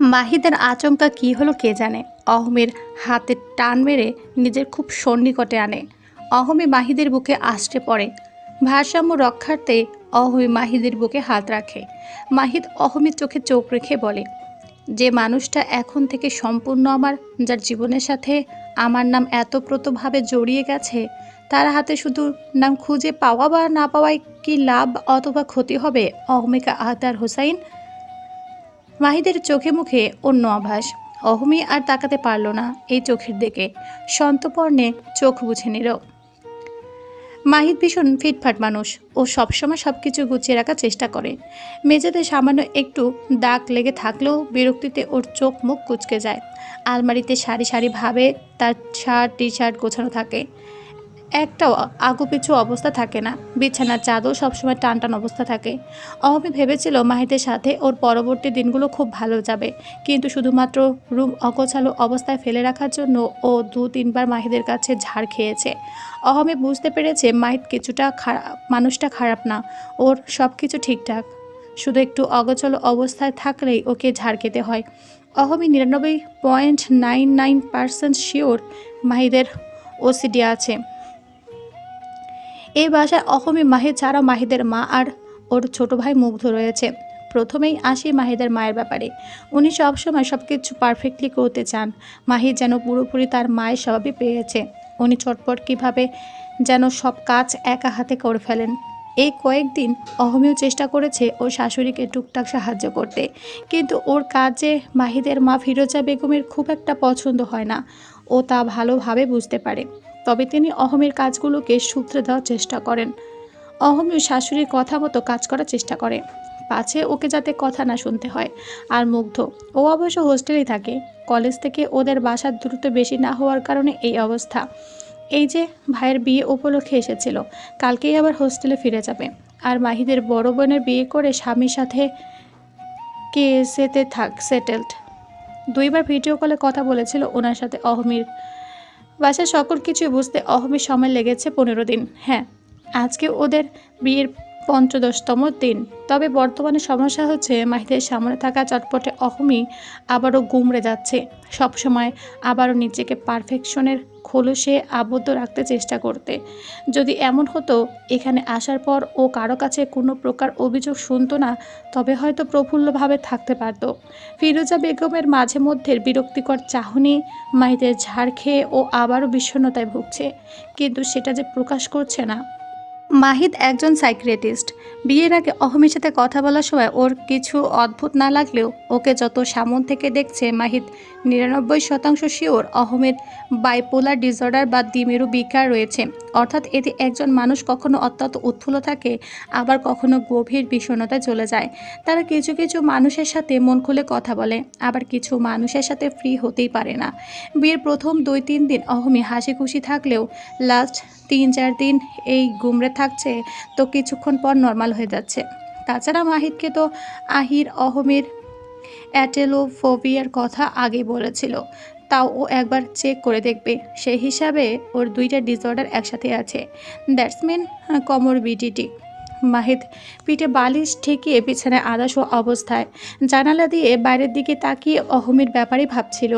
মাহিদের আচমকা কি হলো কে জানে? অহমের হাতে টান মেরে নিজের খুব সন্নিকটে আনে। অহমে মাহিদের বুকে আষ্টে পড়ে। ভারসাম্য রক্ষার্থে অহমে মাহিদের বুকে হাত রাখে। মাহিদ অহমের চোখে চোখ রেখে বলে, যে মানুষটা এখন থেকে সম্পূর্ণ আমার, যার জীবনের সাথে আমার নাম এতপ্রতভাবে জড়িয়ে গেছে, তার হাতে শুধু নাম খুঁজে পাওয়া বা না পাওয়ায় কি লাভ অথবা ক্ষতি হবে? অহমিকা আহতার হোসাইন মাহিদের চোখে মুখে অন্য আভাস। অহমি আর তাকাতে পারল না এই চোখের দিকে। সন্তপর্ণে চোখ বুঝে নিল। মাহিদ ভীষণ ফিটফাট মানুষ। ও সবসময় সব কিছু গুছিয়ে রাখার চেষ্টা করে। মেঝেতে সামান্য একটু দাগ লেগে থাকলেও বিরক্তিতে ওর চোখ মুখ কুচকে যায়। আলমারিতে সারি সারিভাবে তার শার্ট টি শার্ট গোছানো থাকে। একটাও আগুপিছু অবস্থা থাকে না। বিছানার চাদর সবসময় টান টান অবস্থা থাকে। অহমি ভেবেছিল মাহিদের সাথে ওর পরবর্তী দিনগুলো খুব ভালো যাবে। কিন্তু শুধুমাত্র রুম অগোছালো অবস্থায় ফেলে রাখার জন্য ও দু তিনবার মাহিদের কাছে ঝাড় খেয়েছে। অহমি বুঝতে পেরেছে মাহিদ কিছুটা খারাপ মানুষটা খারাপ না। ওর সব কিছু ঠিকঠাক। শুধু একটু অগোছালো অবস্থায় থাকলেই ওকে ঝাড় খেতে হয়। অহমি নিরানব্বই point nine nine percent sure মাহিদের OCD আছে। এই বাসায় অহমি মাহি ছাড়া মাহিদের মা আর ওর ছোট ভাই মুগ্ধ রয়েছে। প্রথমেই আসি মাহিদের মায়ের ব্যাপারে। উনি সবসময় সব কিছু পারফেক্টলি করতে চান। মাহি যেন পুরোপুরি তার মায়ের স্বভাবই পেয়েছে। উনি চটপট কীভাবে যেন সব কাজ একা হাতে করে ফেলেন। এই কয়েকদিন অহমিও চেষ্টা করেছে ওর শাশুড়িকে টুকটাক সাহায্য করতে। কিন্তু ওর কাজে মাহিদের মা ফিরোজা বেগমের খুব একটা পছন্দ হয় না। ও তা ভালোভাবে বুঝতে পারে। তবে তিনি অহমের কাজগুলোকে সূত্রে দেওয়ার চেষ্টা করেন। অহমীয় শাশুড়ির কথা মতো কাজ করার চেষ্টা করে। পাছে ওকে যাতে কথা না শুনতে হয়। আর মুগ্ধ, ও অবশ্য হোস্টেলেই থাকে। কলেজ থেকে ওদের বাসার দ্রুত বেশি না হওয়ার কারণে এই অবস্থা। এই যে ভাইয়ের বিয়ে উপলক্ষে এসেছিল, কালকেই আবার হোস্টেলে ফিরে যাবে। আর মাহিদের বড় বোনের বিয়ে করে স্বামীর সাথে কেসেতে থাক, সেটেলড। দুইবার ভিডিও কলে কথা বলেছিল ওনার সাথে অহমির। বাসার সকল কিছু বুঝতে অহমের সময় লেগেছে পনেরো দিন। হ্যাঁ আজকে ওদের বিয়ের পঞ্চদশতম দিন। তবে বর্তমানে সমস্যা হচ্ছে মাহিদের সামনে থাকা চটপটে অহমি আবারও গুমড়ে যাচ্ছে। সবসময় আবারও নিজেকে পারফেকশনের খোলসে আবদ্ধ রাখতে চেষ্টা করতে। যদি এমন হতো, এখানে আসার পর ও কারও কাছে কোনো প্রকার অভিযোগ শুনতো না, তবে হয়তো প্রফুল্লভাবে থাকতে পারত। ফিরোজা বেগমের মাঝে মধ্যে বিরক্তিকর চাহনি, মাইদের ঝাড় খেয়ে ও আবারও বিষণ্ণতায় ভুগছে। কিন্তু সেটা যে প্রকাশ করছে না মাহিদ একজন সাইক্রেটিস্ট বিয়ের আগে অহমের সাথে কথা বলার সময় ওর কিছু অদ্ভুত না লাগলেও ওকে যত সামন থেকে দেখছে মাহিদ নিরানব্বই শতাংশ শিওর অহমের বাইপোলার ডিসঅর্ডার বা দিমেরু বিকার রয়েছে। অর্থাৎ এতে একজন মানুষ কখনো অত্যন্ত উৎফুল্ল থাকে, আবার কখনো গভীর বিষণ্ণতায় চলে যায়। তারা কিছু কিছু মানুষের সাথে মন খুলে কথা বলে, আবার কিছু মানুষের সাথে ফ্রি হতেই পারে না। বিয়ের প্রথম দুই তিন দিন অহমি হাসি খুশি থাকলেও লাস্ট তিন চার দিন এই গুমরে থাকছে তো কিছুক্ষণ পর নর্মাল হয়ে যাচ্ছে। তাছাড়া মাহিদকে তো আহির অহমের অ্যাটেলোফোবিয়ার কথা আগে বলেছিল। তাও ও একবার চেক করে দেখবে। সেই হিসাবে ওর দুইটা ডিসঅর্ডার একসাথে আছে। দ্যাটস মিন কমরবিডিটি মাহিদ পিঠে বালিশ ঠেকিয়ে পিছনে আদাস অবস্থায়। জানালা দিয়ে বাইরের দিকে তাকিয়ে অহমির ব্যাপারে ভাবছিল।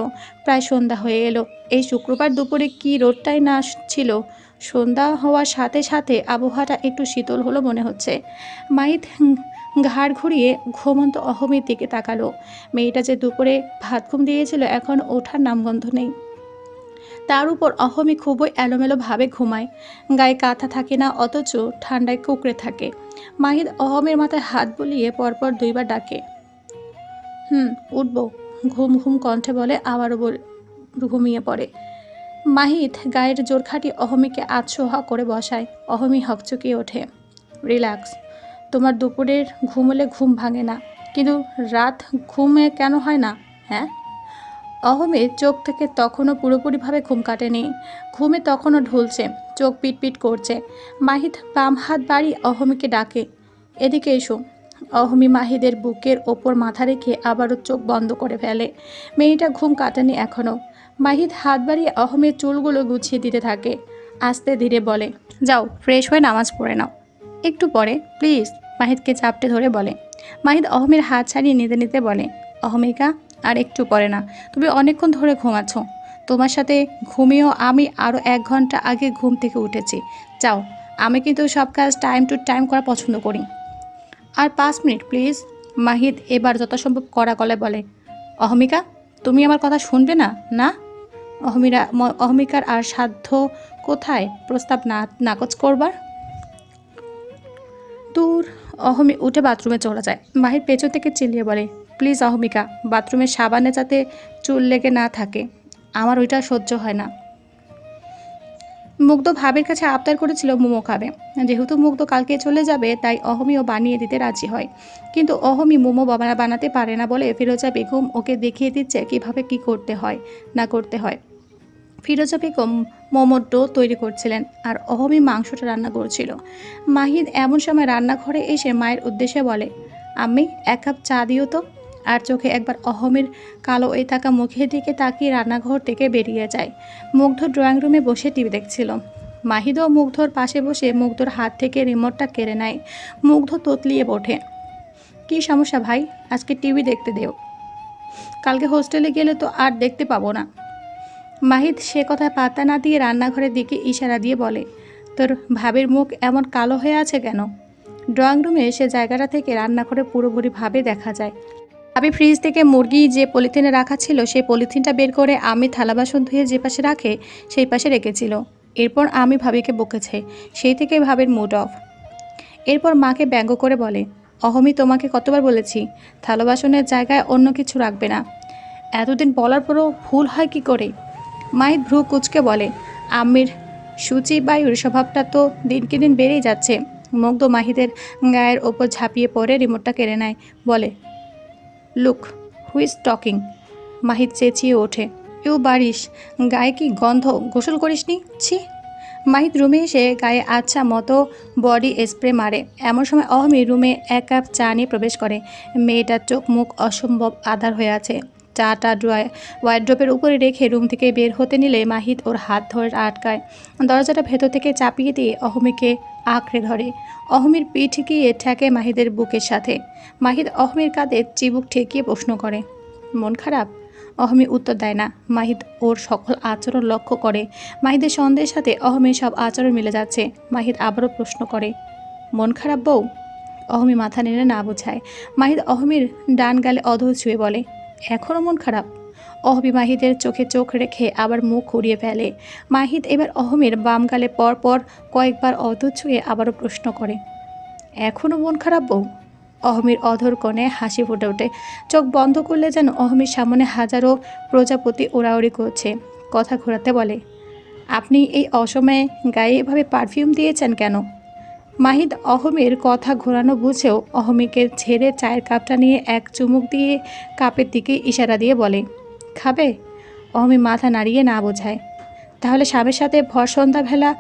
প্রায় সন্ধ্যা হয়ে এলো। এই শুক্রবার দুপুরে কি রোদটাই না ছিল? সন্ধ্যা হওয়ার সাথে সাথে আবহাওয়াটা একটু শীতল হলো মনে হচ্ছে। মাহিদ ঘাড় ঘুরিয়ে ঘুমন্ত অহমির দিকে তাকালো। মেয়েটা যে দুপুরে ভাত ঘুম দিয়েছিল, এখন ওঠার নামগন্ধ নেই। তার উপর অহমি খুবই এলোমেলোভাবে ঘুমায়। গায়ে কাঁথা থাকে না, অথচ ঠান্ডায় কুকড়ে থাকে। মাহিদ অহমের মাথায় হাত বুলিয়ে পরপর দুইবার ডাকে। হুম, উঠবো। ঘুম ঘুম কণ্ঠে বলে, আবারও ঘুমিয়ে পড়ে। মাহিদ গায়ের জোর খাটিয়ে অহমিকে আতসোহা করে বসায়। অহমি হকচকিয়ে ওঠে। রিল্যাক্স। তোমার দুপুরের ঘুমলে ঘুম ভাঙে না। কিন্তু রাত ঘুমে কেন হয় না হ্যাঁ? অহমের চোখ থেকে তখনও পুরোপুরিভাবে ঘুম কাটেনি। ঘুমে তখনও ঢুলছে, চোখ পিটপিট করছে। মাহিদ বাম হাত বাড়িয়ে অহমিকে ডাকে, এদিকে এসো। অহমি মাহিদের বুকের ওপর মাথা রেখে আবারও চোখ বন্ধ করে ফেলে। মেয়েটা ঘুম কাটেনি এখনও। মাহিদ হাত বাড়িয়ে অহমের চুলগুলো গুছিয়ে দিতে থাকে। আস্তে ধীরে বলে, যাও, ফ্রেশ হয়ে নামাজ পড়ে নাও। একটু পরে, প্লিজ মাহিদকে চাপটে ধরে বলে। মাহিদ অহমের হাত ছাড়িয়ে নিতে নিতে বলে, অহমিকা, আর একটু পরে না, তুমি অনেকক্ষণ ধরে ঘুমাচ্ছ। তোমার সাথে ঘুমিয়েও আমি আরও এক ঘণ্টা আগে ঘুম থেকে উঠেছি। যাও, আমি কিন্তু সব কাজ টাইম টু টাইম করা পছন্দ করি। আর পাঁচ মিনিট, প্লিজ মাহিদ এবার যথাসম্ভব কড়া গলায় বলে। অহমিকা, তুমি আমার কথা শুনবে না না? অহমিরা, অহমিকার আর সাধ্য কোথায় প্রস্তাব না, নাকচ করবার? দূর। অহমি উঠে বাথরুমে চলে যায়। মাহির পেছন থেকে চিল্লিয়ে বলে, প্লিজ অহমিকা বাথরুমে সাবানে যাতে চুল লেগে না থাকে, আমার ওইটা সহ্য হয় না। মুগ্ধ ভাবের কাছে আবদার করেছিল মোমো খাবে। যেহেতু মুগ্ধ কালকে চলে যাবে, তাই অহমিও বানিয়ে দিতে রাজি হয়। কিন্তু অহমি মোমো বাবা বানাতে পারে না বলে ফিরোজা বেগম ওকে দেখিয়ে দিচ্ছে কীভাবে কি করতে হয়, না করতে হয়। ফিরোজা বেগম মোমোর ডো তৈরি করছিলেন আর অহমি মাংসটা রান্না করছিল। মাহিদ এমন সময় রান্নাঘরে এসে মায়ের উদ্দেশ্যে বলে আমি এক কাপ চা দিও তো। আর চোখে একবার অহমের কালো এই থাকা মুখের দিকে তাকিয়ে রান্নাঘর থেকে বেরিয়ে যায়। মুগ্ধ ড্রয়িং রুমে বসে টিভি দেখছিল। মাহিদও মুগ্ধর পাশে বসে মুগ্ধর হাত থেকে রিমোটটা কেড়ে নেয়। মুগ্ধ তোতলিয়ে ওঠে কী সমস্যা ভাই? আজকে টিভি দেখতে দেও। কালকে হোস্টেলে গেলে তো আর দেখতে পাবো না। মাহিদ সে কথা পাত্তা না দিয়ে রান্নাঘরের দিকে ইশারা দিয়ে বলে, তোর ভাবের মুখ এমন কালো হয়ে আছে কেন? ড্রয়িং রুমে সে জায়গাটা থেকে রান্নাঘরে পুরোপুরিভাবে দেখা যায়। ভাবি ফ্রিজ থেকে মুরগি যে পলিথিনে রাখা ছিল, সেই পলিথিনটা বের করে আমি থালা বাসন ধুয়ে যে পাশে রাখে, সেই পাশে রেখেছিল। এরপর আমি ভাবিকে বকেছে, সেই থেকে ভাবের মুড অফ এরপর মাকে ব্যঙ্গ করে বলে, অহমি, তোমাকে কতবার বলেছি, থালা বাসনের জায়গায় অন্য কিছু রাখবে না। এতদিন বলার পরও ভুল হয় কি করে? মাহিত ভ্রু কুচকে বলে, আমির, সূচি বায়ুর স্বভাবটা তো দিনকে দিন বেড়েই যাচ্ছে। মুগ্ধ মাহিদের গায়ের ওপর ঝাঁপিয়ে পড়ে রিমোটটা কেড়ে নেয়, বলে, লুক হুইজ টকিং। মাহিদ চেঁচিয়ে ওঠে ইউ বাড়িস, গায়ে কি গন্ধ গোসল করিসনি? ছি। মাহিদ রুমে এসে গায়ে আচ্ছা মতো বডি স্প্রে মারে। এমন সময় অহমি রুমে এক কাপ চা নিয়ে প্রবেশ করে। মেয়েটার চোখ মুখ অসম্ভব আধার হয়ে আছে। চাটা ড্রয় ওয়াইড্রপের উপরে রেখে রুম থেকে বের হতে নিলে মাহিদ ওর হাত ধরে আটকায়। দরজাটা ভেতর থেকে চাপিয়ে দিয়ে অহমিকে আঁকড়ে ধরে। অহমির পিঠ গিয়ে ঠেকে মাহিদের বুকের সাথে। মাহিদ অহমির কাঁধে চিবুক ঠেকিয়ে প্রশ্ন করে, মন খারাপ? অহমি উত্তর দেয়, না, মাহিদ ওর সকল আচরণ লক্ষ্য করে। মাহিদের সন্দেহের সাথে অহমির সব আচরণ মিলে যাচ্ছে। মাহিদ আবারও প্রশ্ন করে, মন খারাপ বউ? অহমি মাথা নেড়ে না বোঝায়। মাহিদ অহমির ডান গালে অধর ছুঁয়ে বলে এখনও মন খারাপ। অহমি মাহিদের চোখে চোখ রেখে আবার মুখ ঘুরিয়ে ফেলে। মাহিদ এবার অহমের বাম গালে পর পর কয়েকবার অধর ছুঁয়ে আবারও প্রশ্ন করে, এখনও মন খারাপ বউ? অহমির অধর কোণে হাসি ফুটে ওঠে। চোখ বন্ধ করলে যেন অহমির সামনে হাজারো প্রজাপতি ওড়াউড়ি করছে। কথা ঘোরাতে বলে, আপনি এই অসময়ে গায়ে এভাবে পারফিউম দিয়েছেন কেন? মাহিদ অহমের কথা ঘোরানো বুঝেও অহমিকে ছেড়ে চায়ের কাপটা নিয়ে এক চুমুক দিয়ে কাপের দিকে ইশারা দিয়ে বলে, খাবে? অহমি মাথা নাড়িয়ে না বোঝায়। তাহলে স্বামীর সাথে ভর সন্ধ্যাবেলা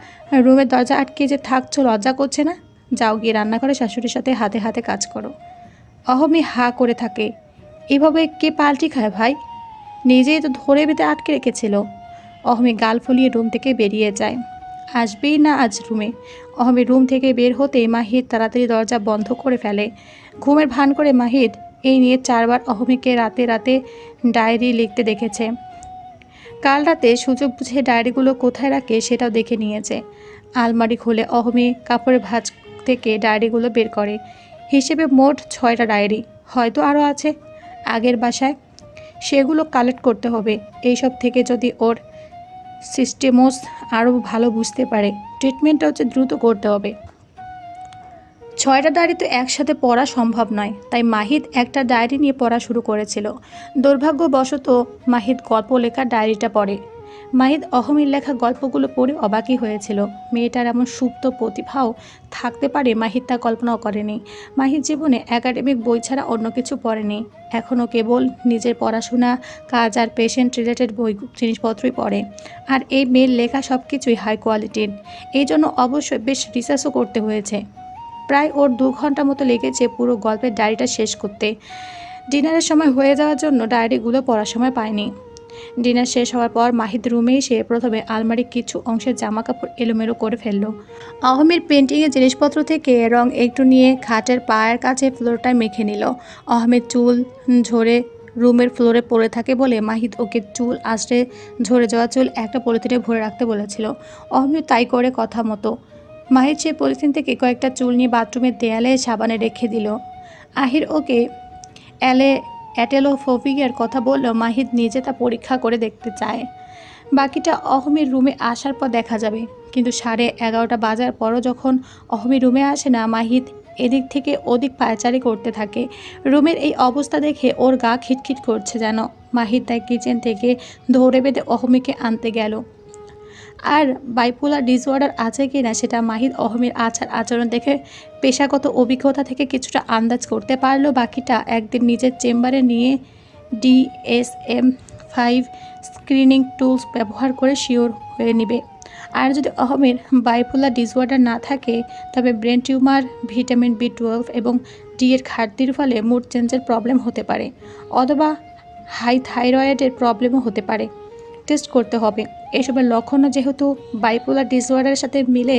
রুমের দরজা আটকে যে থাকছো লজ্জা করছে না? যাও গিয়ে রান্নাঘরে শাশুড়ির সাথে হাতে হাতে কাজ করো। অহমি হা করে থাকে, এভাবে কে পাল্টি খায় ভাই? নিজেই তো ধরে বেঁধে আটকে রেখেছিল। অহমি গাল ফুলিয়ে রুম থেকে বেরিয়ে যায়। আসবেই না আজ রুমে। অহমি রুম থেকে বের হতে মাহিদ তাড়াতাড়ি দরজা বন্ধ করে ফেলে। ঘুমের ভান করে মাহিদ এই নিয়ে চারবার অহমিকে রাতে রাতে ডায়েরি লিখতে দেখেছে। কাল রাতে সুযোগ বুঝে ডায়েরিগুলো কোথায় রাখে সেটাও দেখে নিয়েছে। আলমারি খুলে অহমি কাপড়ের ভাঁজ থেকে ডায়েরিগুলো বের করে। হিসেবে মোট ছয়টা ডায়েরি। হয়তো আরও আছে। আগের বাসায় সেগুলো কালেক্ট করতে হবে। এইসব থেকে যদি ওর সিস্টেমস আরও ভালো বুঝতে পারে। ট্রিটমেন্টটা হচ্ছে দ্রুত করতে হবে। ছয়টা ডায়েরি তো একসাথে পড়া সম্ভব নয়, তাই মাহিদ একটা ডায়েরি নিয়ে পড়া শুরু করেছিল। দুর্ভাগ্যবশত মাহিদ গল্প লেখা ডায়েরিটা পড়ে। মাহিদ অহমির লেখা গল্পগুলো পড়ে অবাকই হয়েছিল। মেয়েটার এমন সুপ্ত প্রতিভাও থাকতে পারে মাহিদ তা কল্পনাও করেনি। মাহিদ জীবনে একাডেমিক বই ছাড়া অন্য কিছু পড়েনি। এখনও কেবল নিজের পড়াশোনা, কাজ আর পেশেন্ট রিলেটেড বই জিনিসপত্রই পড়ে। আর এই মেয়ের লেখা সব কিছুই হাই কোয়ালিটির এই জন্য অবশ্যই বেশ রিসার্চও করতে হয়েছে। প্রায় ওর দু ঘণ্টা মতো লেগেছে পুরো গল্পের ডায়েরিটা শেষ করতে। ডিনারের সময় হয়ে যাওয়ার জন্য ডায়েরিগুলো পড়ার সময় পায়নি। ডিনার শেষ হওয়ার পর মাহিদ রুমে এসে প্রথমে আলমারির কিছু অংশের জামা কাপড় এলোমেলো করে ফেলল। আহমের পেন্টিংয়ের জিনিসপত্র থেকে রং একটু নিয়ে খাটের পায়ের কাছে ফ্লোরটায় মেখে নিল। আহমেদ চুল ঝরে রুমের ফ্লোরে পড়ে থাকে বলে মাহিদ ওকে চুল আশ্রে ঝরে যাওয়া চুল একটা পলিথিনে ভরে রাখতে বলেছিল। অহমিও তাই করে কথা মতো। মাহিদ সে পলিথিন থেকে কয়েকটা চুল নিয়ে বাথরুমের দেয়ালে সাবানে রেখে দিল। আহির ওকে অ্যালে অ্যাটেলোফোবিয়ার কথা বললেও মাহিদ নিজে তা পরীক্ষা করে দেখতে চায়। বাকিটা অহমির রুমে আসার পর দেখা যাবে। কিন্তু সাড়ে এগারোটা বাজার পরও যখন অহমি রুমে আসে না মাহিদ এদিক থেকে ওদিক পায়চারি করতে থাকে। রুমের এই অবস্থা দেখে ওর গা খিটখিট করছে যেন। মাহিদ তাই কিচেন থেকে ধরে বেঁধে অহমিকে আনতে গেল। আর বাইপোলার ডিসঅর্ডার আছে কি না সেটা মাহিদ অহমের আচার আচরণ দেখে পেশাগত অভিজ্ঞতা থেকে কিছুটা আন্দাজ করতে পারল। বাকিটা একদিন নিজের চেম্বারে নিয়ে ডিএসএম ফাইভ স্ক্রিনিং টুলস ব্যবহার করে শিওর হয়ে নেবে। আর যদি অহমের বাইপোলার ডিসঅর্ডার না থাকে, তবে brain tumour vitamin B twelve এবং ডি এর ঘাটতির ফলে মুড চেঞ্জের প্রবলেম হতে পারে, অথবা হাই থাইরয়েডের প্রবলেমও হতে পারে। টেস্ট করতে হবে। এসবের লক্ষণও যেহেতু বাইপোলার ডিসঅর্ডারের সাথে মিলে,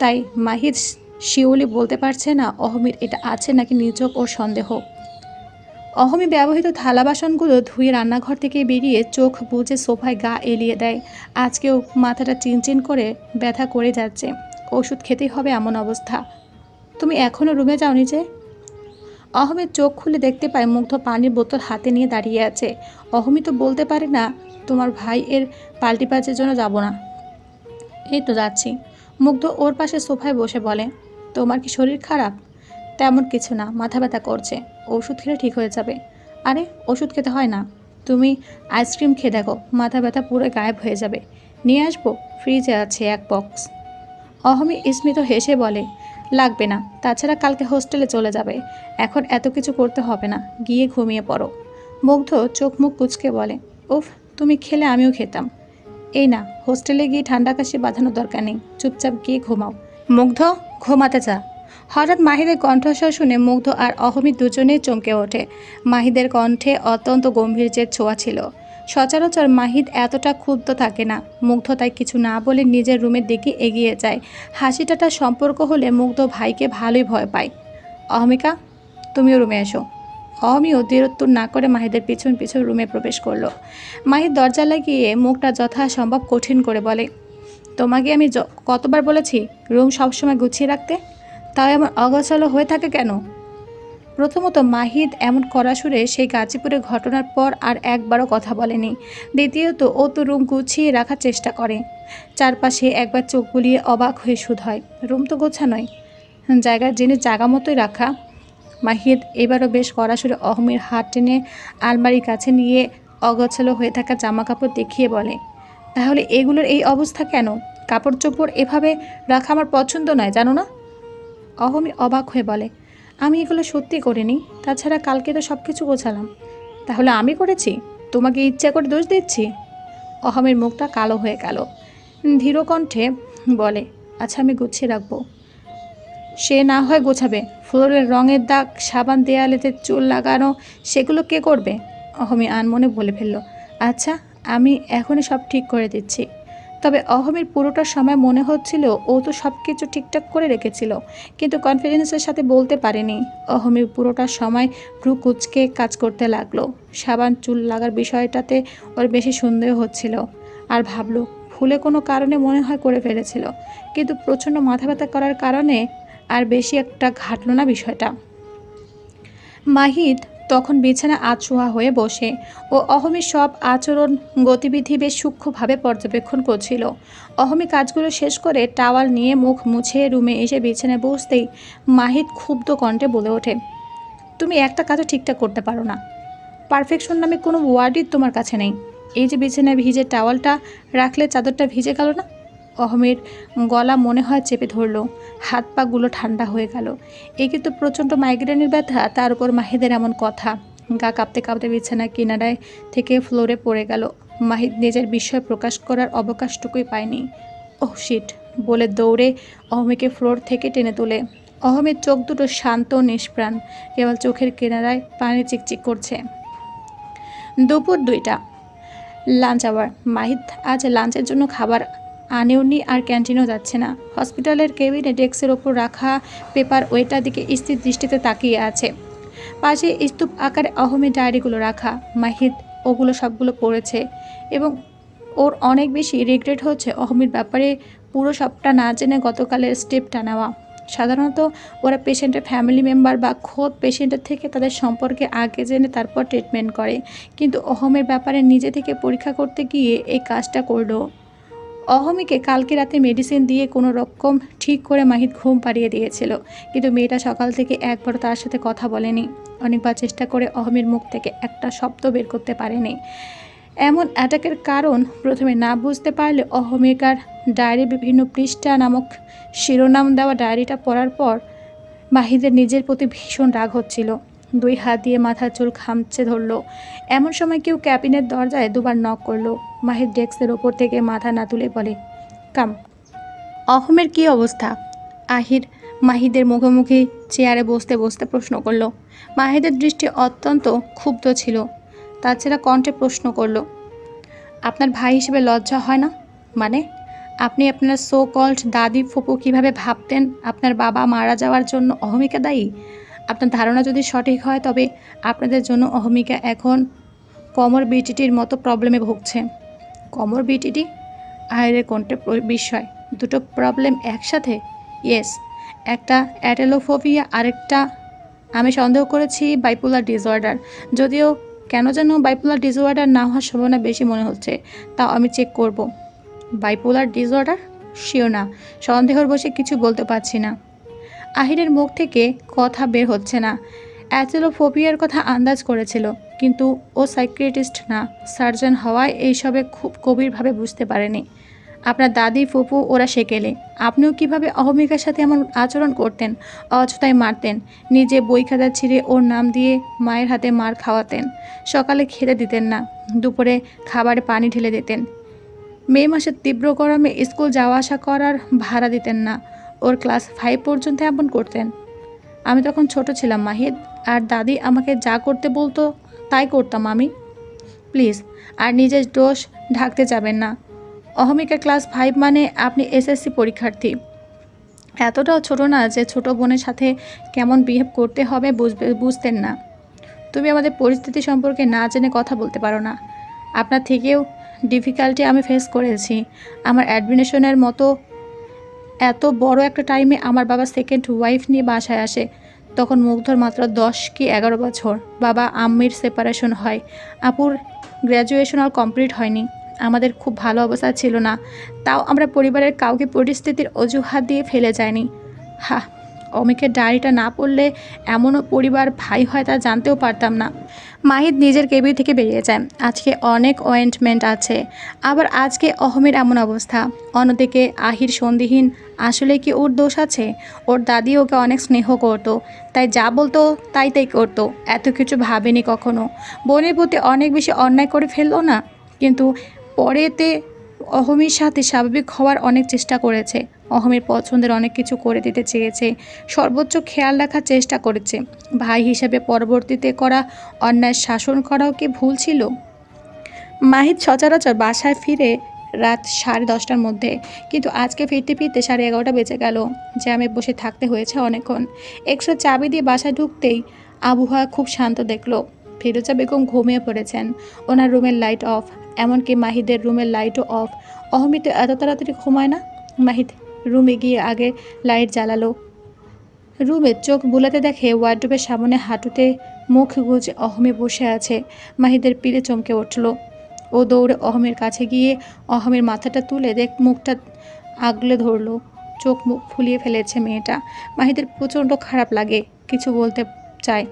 তাই মাহিদ শিওলি বলতে পারছে না অহমির এটা আছে নাকি নিচক ওর সন্দেহ। অহমি ব্যবহৃত থালা বাসনগুলো ধুয়ে রান্নাঘর থেকে বেরিয়ে চোখ বুজে সোফায় গা এলিয়ে দেয়। আজকেও মাথাটা চিনচিন করে ব্যথা করে যাচ্ছে। ওষুধ খেতেই হবে এমন অবস্থা। তুমি এখনও রুমে যাও নিজে অহমের চোখ খুলে দেখতে পায় মুগ্ধ পানির বোতল হাতে নিয়ে দাঁড়িয়ে আছে। অহমি তো বলতে পারে না তোমার ভাই এর পাল্টি পাচের জন্য যাব না। এই তো যাচ্ছি। মুগ্ধ ওর পাশে সোফায় বসে বলে, তোমার কি শরীর খারাপ? তেমন কিছু না, মাথা ব্যথা করছে। ওষুধ খেলে ঠিক হয়ে যাবে। আরে, ওষুধ খেতে হয় না। তুমি আইসক্রিম খেয়ে দেখো, মাথা ব্যথা পুরো গায়েব হয়ে যাবে। নিয়ে আসব? ফ্রিজে আছে এক বক্স। অহমি স্মিত হেসে বলে, লাগবে না। তাছাড়া কালকে হোস্টেলে চলে যাবে। এখন এত কিছু করতে হবে না। গিয়ে ঘুমিয়ে পড়ো। মুগ্ধ চোখ মুখ কুচকে বলে, উফ তুমি খেলে আমিও খেতাম। এই না, হোস্টেলে গিয়ে ঠান্ডা কাশি বাঁধানোর দরকার নেই। চুপচাপ গিয়ে ঘুমাও। মুগ্ধ? ঘুমাতে চা হঠাৎ মাহিদের কণ্ঠস্বর শুনে মুগ্ধ আর অহমি দুজনেই চমকে ওঠে। মাহিদের কণ্ঠে অত্যন্ত গম্ভীর্যের ছোঁয়া ছিল। সচরাচর মাহিদ এতটা ক্ষুব্ধ থাকে না। মুগ্ধ তাই কিছু না বলে নিজের রুমের দিকে এগিয়ে যায়। হাসিটাটা সম্পর্ক হলে মুগ্ধ ভাইকে ভালোই ভয় পায়। অহমিকা, তুমিও রুমে এসো। অহমিও দৃঢ়োত্তর না করে মাহিদের পিছন পিছন রুমে প্রবেশ করল। মাহিদ দরজা লাগিয়ে মুখটা যথাসম্ভব কঠিন করে বলে, তোমাকে আমি কতবার বলেছি রুম সবসময় গুছিয়ে রাখতে? তাও এমন অগোছালো হয়ে থাকে কেন? প্রথমত, মাহিদ এমন কড়া সুরে সেই গাজীপুরের ঘটনার পর আর একবারও কথা বলেনি। দ্বিতীয়ত, ও তো রুম গুছিয়ে রাখার চেষ্টা করে। চারপাশে একবার চোখ বুলিয়ে অবাক হয়ে শুধ হয়, রুম তো গোছানোই। জায়গার জিনিস জায়গা মতোই রাখা। মাহিদ এবারও বেশ কড়া সুরে অহমের হাত টেনে আলমারির কাছে নিয়ে অগোছালো হয়ে থাকা জামা কাপড় দেখিয়ে বলে, তাহলে এগুলোর এই অবস্থা কেন? কাপড় চোপড় এভাবে রাখা আমার পছন্দ নয়, জানো না? অহমি অবাক হয়ে বলে, আমি এগুলো সত্যি করিনি, তাছাড়া কালকে তো সব কিছু গোছালাম। তাহলে আমি করেছি? তোমাকে ইচ্ছা করে দোষ দিচ্ছি? অহমের মুখটা কালো হয়ে গেল। ধীর কণ্ঠে বলে আচ্ছা আমি গুছিয়ে রাখব। সে না হয় গোছাবে। ফ্লোরের রঙের দাগ, সাবান দেয়ালেতে চুল লাগানো, সেগুলো কে করবে? অহমি আনমনে বলে ফেলল আচ্ছা আমি এখনই সব ঠিক করে দিচ্ছি। তবে অহমের পুরোটা সময় মনে হচ্ছিল, ও তো সব কিছু ঠিকঠাক করে রেখেছিল, কিন্তু কনফিডেন্সের সাথে বলতে পারেনি। অহমের পুরোটা সময় ভ্রু কুচকে কাজ করতে লাগল। সাবান, চুল লাগার বিষয়টাতে ওর বেশি সন্দেহ হচ্ছিল আর ভাবলো, ভুলে কোনো কারণে মনে হয় করে ফেলেছিল। কিন্তু প্রচণ্ড মাথা ব্যথা করার কারণে আর বেশি একটা ঘাটলো না বিষয়টা। মাহিদ তখন বিছানা আছোয়া হয়ে বসে ও অহমির সব আচরণ গতিবিধি বেশ সূক্ষ্মভাবে পর্যবেক্ষণ করছিল। অহমি কাজগুলো শেষ করে টাওয়াল নিয়ে মুখ মুছে রুমে এসে বিছানায় বসতেই মাহিদ ক্ষুব্ধ কণ্ঠে বলে ওঠে, তুমি একটা কাজও ঠিকঠাক করতে পারো না। পারফেকশন নামে কোনো ওয়ার্ডই তোমার কাছে নেই। এই যে বিছানায় ভিজে টাওয়ালটা রাখলে চাদরটা ভিজে গেল না? অহমের গলা মনে হয় চেপে ধরলো। হাত পাগুলো ঠান্ডা হয়ে গেল। একে তো প্রচণ্ড মাইগ্রেনের ব্যথা, তার উপর মাহিদের এমন কথা। গা কাঁপতে কাঁপতে বিছানা কিনারায় থেকে ফ্লোরে পড়ে গেল। মাহিদ নিজের বিষয় প্রকাশ করার অবকাশটুকুই পায়নি। ওহ শিট বলে দৌড়ে অহমিকে ফ্লোর থেকে টেনে তোলে। অহমের চোখ দুটো শান্ত নিষ্প্রাণ, কেবল চোখের কিনারায় পানি চিকচিক করছে। দুপুর দুইটা লাঞ্চ আওয়ার মাহিদ আজ লাঞ্চের জন্য খাবার আনেওনি আর ক্যান্টিনও যাচ্ছে না। হসপিটালের কেবিনে ডেস্কের ওপর রাখা পেপার ওয়েটার দিকে স্থির দৃষ্টিতে তাকিয়ে আছে। পাশে স্তূপ আকারে অহমের ডায়েরিগুলো রাখা। মাহিদ ওগুলো সবগুলো পড়েছে এবং ওর অনেক বেশি রিগ্রেট হচ্ছে অহমির ব্যাপারে। পুরো সবটা না জেনে গতকালের স্টেপটা নেওয়া। সাধারণত ওরা পেশেন্টের ফ্যামিলি মেম্বার বা খোদ পেশেন্টের থেকে তাদের সম্পর্কে আগে জেনে তারপর ট্রিটমেন্ট করে। কিন্তু অহমের ব্যাপারে নিজে থেকে পরীক্ষা করতে গিয়ে এই কাজটা করল। অহমিকে কালকে রাতে মেডিসিন দিয়ে কোনো রকম ঠিক করে মাহিদ ঘুম পাড়িয়ে দিয়েছিল। কিন্তু মেয়েটা সকাল থেকে একবার তার সাথে কথা বলেনি। অনেকবার চেষ্টা করে অহমির মুখ থেকে একটা শব্দ বের করতে পারেনি। এমন অ্যাটাকের কারণ প্রথমে না বুঝতে পারলে অহমিকার ডায়েরি বিভিন্ন পৃষ্ঠা নামক শিরোনাম দেওয়া ডায়েরিটা পড়ার পর মাহিদের নিজের প্রতি ভীষণ রাগ হচ্ছিল। দুই হাত দিয়ে মাথার চুল খামচে ধরলো। এমন সময় কেউ ক্যাবিনের দরজায় দুবার নক করল। মাহিদ ডেস্কের ওপর থেকে মাথা না তুলে বলে, কাম। অহমের কি অবস্থা? আহির মাহিদের মুখোমুখি চেয়ারে বসতে বসতে প্রশ্ন করল। মাহিদের দৃষ্টি অত্যন্ত ক্ষুব্ধ ছিল। তাছাড়া কণ্ঠে প্রশ্ন করল, আপনার ভাই হিসেবে লজ্জা হয় না? মানে আপনি আপনার সো কল্ড দাদি ফুপু কীভাবে ভাবতেন আপনার বাবা মারা যাওয়ার জন্য অহমিকা দায়ী? আপনার ধারণা যদি সঠিক হয়, তবে আপনাদের জন্য অহমিকা এখন কমর বিটিটির মতো প্রবলেমে ভুগছে। কমর বিটিটি আয়ের প্র- বিস্ময় দুটো প্রবলেম একসাথে? ইয়েস। একটা অ্যাটেলোফোবিয়া, আরেকটা আমি সন্দেহ করেছি বাইপোলার ডিসঅর্ডার যদিও কেন যেন বাইপোলার ডিসঅর্ডার না হওয়ার সম্ভাবনা বেশি মনে হচ্ছে, তাও আমি চেক করব। বাইপোলার ডিসঅর্ডার শিও না। সন্দেহর বসে কিছু বলতে পারছি না। আহিরের মুখ থেকে কথা বের হচ্ছে না। অ্যাথেলোফোবিয়ার কথা আন্দাজ করেছিল, কিন্তু ও সাইক্রিটিস্ট না। সার্জন হওয়ায় এইসবে খুব গভীরভাবে বুঝতে পারেনি। আপনার দাদি ফুপু ওরা সেকেলে। আপনিও কীভাবে অহমিকার সাথে এমন আচরণ করতেন অযথায় মারতেন, নিজে বই খাতা ছিঁড়ে ওর নাম দিয়ে মায়ের হাতে মার খাওয়াতেন, সকালে খেতে দিতেন না, দুপুরে খাবারে পানি ঢেলে দিতেন। মে মাসের তীব্র গরমে স্কুল যাওয়া আসা করার ভাড়া দিতেন না ওর ক্লাস ফাইভ পর্যন্ত এমন করতেন। আমি তখন ছোট ছিলাম, মাহিদ। আর দাদি আমাকে যা করতে বলতো, তাই করতাম আমি। প্লিজ, আর নিজের দোষ ঢাকতে যাবেন না। অহমিকা ক্লাস ফাইভ মানে আপনি এসএসসি পরীক্ষার্থী। এতটাও ছোট না যে ছোট বোনের সাথে কেমন বিহেভ করতে হবে বুঝবে বুঝতেন না। তুমি আমাদের পরিস্থিতি সম্পর্কে না জেনে কথা বলতে পারো না। আপনার থেকেও ডিফিকাল্টি আমি ফেস করেছি। আমার অ্যাডমিনেশনের মতো এত বড় একটা টাইমে আমার বাবা সেকেন্ড ওয়াইফ নিয়ে বাসায় আসে। তখন মুগ্ধর মাত্র দশ কি এগারো বছর। বাবা আম্মির সেপারেশন হয়। আপুর গ্র্যাজুয়েশন আর কমপ্লিট হয়নি। আমাদের খুব ভালো অবস্থা ছিল না। তাও আমরা পরিবারের কাউকে পরিস্থিতির অজুহাত দিয়ে ফেলে যায়নি হা অমিকের ডায়েরিটা না পড়লে এমনও পরিবার ভাই হয় তা জানতেও পারতাম না। মাহিদ নিজের কেবিন থেকে বেরিয়ে যায়। আজকে অনেক অয়েন্টমেন্ট আছে। আবার আজকে অহমের এমন অবস্থা। অন্যদিকে আহির সন্দিহীন, আসলে কি ওর দোষ আছে? ওর দাদি ওকে অনেক স্নেহ করতো। তাই যা বলতো তাই তাই করতো। এত কিছু ভাবেনি কখনো। বোনের প্রতি অনেক বেশি অন্যায় করে ফেলল না? কিন্তু পরেতে অহমির সাথে স্বাভাবিক হওয়ার অনেক চেষ্টা করেছে। অহমের পছন্দের অনেক কিছু করে দিতে চেয়েছে, সর্বোচ্চ খেয়াল রাখার চেষ্টা করেছে। ভাই হিসেবে পরবর্তীতে করা অন্যায় শাসন করাও কি ভুল ছিল? মাহিদ সচরাচর বাসায় ফিরে রাত সাড়ে দশটার মধ্যে, কিন্তু আজকে ফিরতে ফিরতে সাড়ে এগারোটা বেজে গেল। জ্যামে বসে থাকতে হয়েছে অনেকক্ষণ। এক্সট্রা চাবি দিয়ে বাসায় ঢুকতেই আবহাওয়া খুব শান্ত দেখল। ফিরোজা বেগম ঘুমিয়ে পড়েছেন। ওনার রুমের লাইট অফ। এমনকি মাহিদের রুমের লাইটও অফ। অহমিত এত তাড়াতাড়ি ঘুমায় না? মাহিদ রুমে গিয়ে আগে লাইট জ্বালালো। রুমে চোখ বুলাতে দেখে ওয়ার্ড্রোবের সামনে হাঁটুতে মুখ গুজে অহমে বসে আছে। মাহিদের পিলে চমকে উঠল। ও দৌড়ে অহমের কাছে গিয়ে অহমের মাথাটা তুলে দেখ, মুখটা আগলে ধরলো। চোখ মুখ ফুলিয়ে ফেলেছে মেয়েটা। মাহিদের প্রচণ্ড খারাপ লাগে, কিছু বলতে চায়।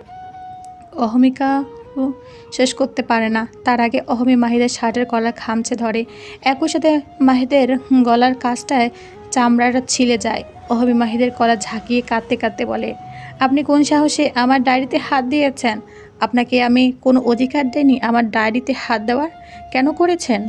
অহমিকা শেষ করতে পারে না। তার আগে অহমি মাহিদের শার্টের গলা খামচে ধরে। একই সাথে মাহিদের গলার কাজটায় চামড়াটা ছিলে যায়। অহবিমাহিদের মাহিদের কলা ঝাঁকিয়ে কাঁদতে কাঁদতে বলে, আপনি কোন সাহসে আমার ডায়েরিতে হাত দিয়েছেন? আপনাকে আমি কোনো অধিকার দেইনি আমার ডায়েরিতে হাত দেওয়ার? কেন করেছেন?